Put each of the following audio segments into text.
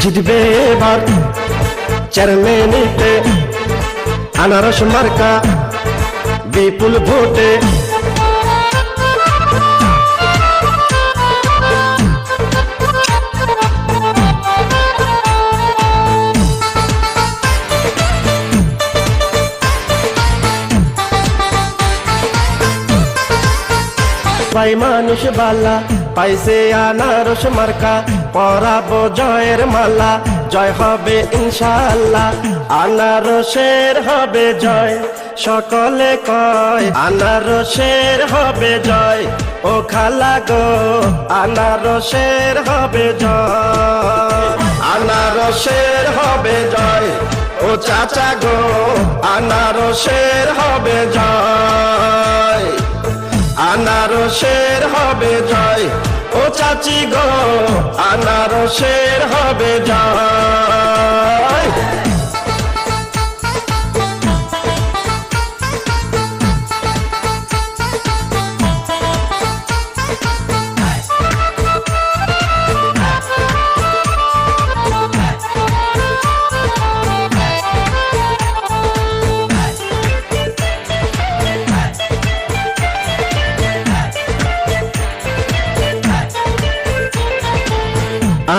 জিতবে এবার চেয়ারম্যানিতে আনারস মার্কা বিপুল ভোটে। পাই মানুষ বালা পাইছে আনারস মার্কা। পরাবো জয়ের মালা, জয় হবে ইনশাআল্লাহ। আনারসের হবে জয়, সকলে কয় আনারসের হবে জয়। ও খালা গো, আনারসের হবে জয়। আনারসের হবে জয়, ও চাচা গো, আনারসের হবে জয়। আনারসের হবে জয় ও চাচি গো আনারসের হবে জয়।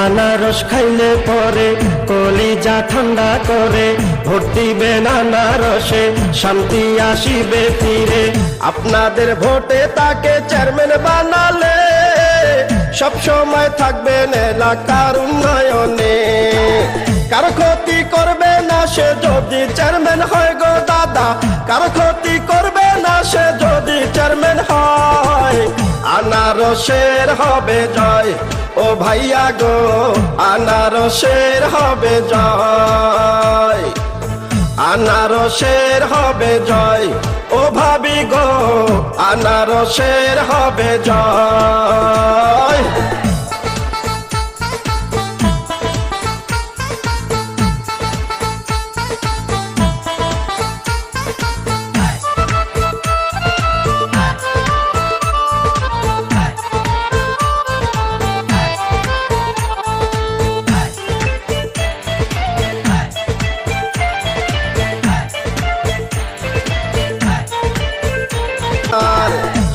আনারস খাইলে পরে, কলিজা ঠান্ডা করে, ভোট দিবেন আনারসে, শান্তি আসিবে ফিরে। আপনাদের ভোটে তাকে চেয়ারম্যান বানালে, সব সময় থাকবেন এলাকার উন্নয়নে। কারও ক্ষতি করবে না সে যদি চেয়ারম্যান হয় গো দাদা, কারও ক্ষতি করবে না সে যদি চেয়ারম্যান হয়। আনারসের হবে জয়। ও ভাইয়া গো, আনারসের হবে জয়। আনারসের হবে জয়। ও ভাবি গো, আনারসের হবে জয়।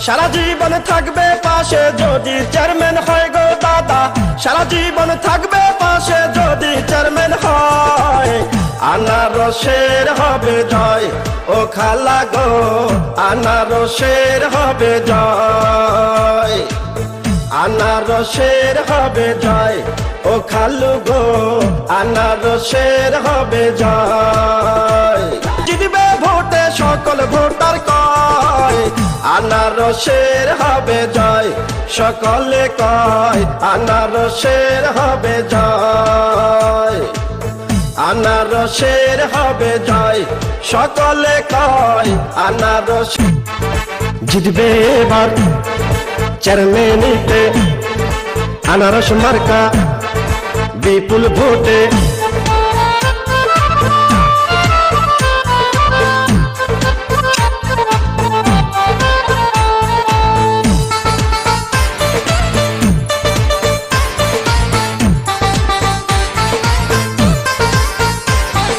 সারা জীবন থাকবে পাশে যদি চেয়ারম্যান হয় গো দাদা। সারা জীবন থাকবে পাশে যদি চেয়ারম্যান হয়। আনারসের হবে জয়, ও খালা গো, আনারসের হবে জয়। আনারসের হবে জয়, ও খালু গো, আনারসের হবে জয়। আনারসের হবে জয়, সকলে কয় আনারসের হবে জয়। আনারসের হবে জয়, সকলে কয় আনারস জিতবে এবার চেয়ারম্যানিতে আনারস মার্কা, বিপুল ভোটে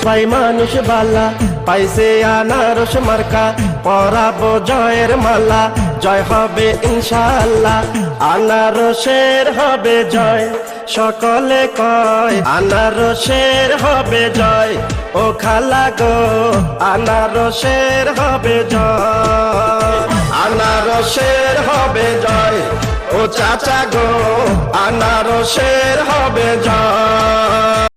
পাই মানুষ বালা, পাইছে আনারস মার্কা, পরাবো জয়ের মালা, জয় হবে ইনশাআল্লাহ, আনারসের হবে জয়, সকলে কয় আনারসের হবে জয়, ও খালা গো, আনারসের হবে জয়, আনারসের হবে জয়, ও চাচা গো, আনারসের হবে জয়।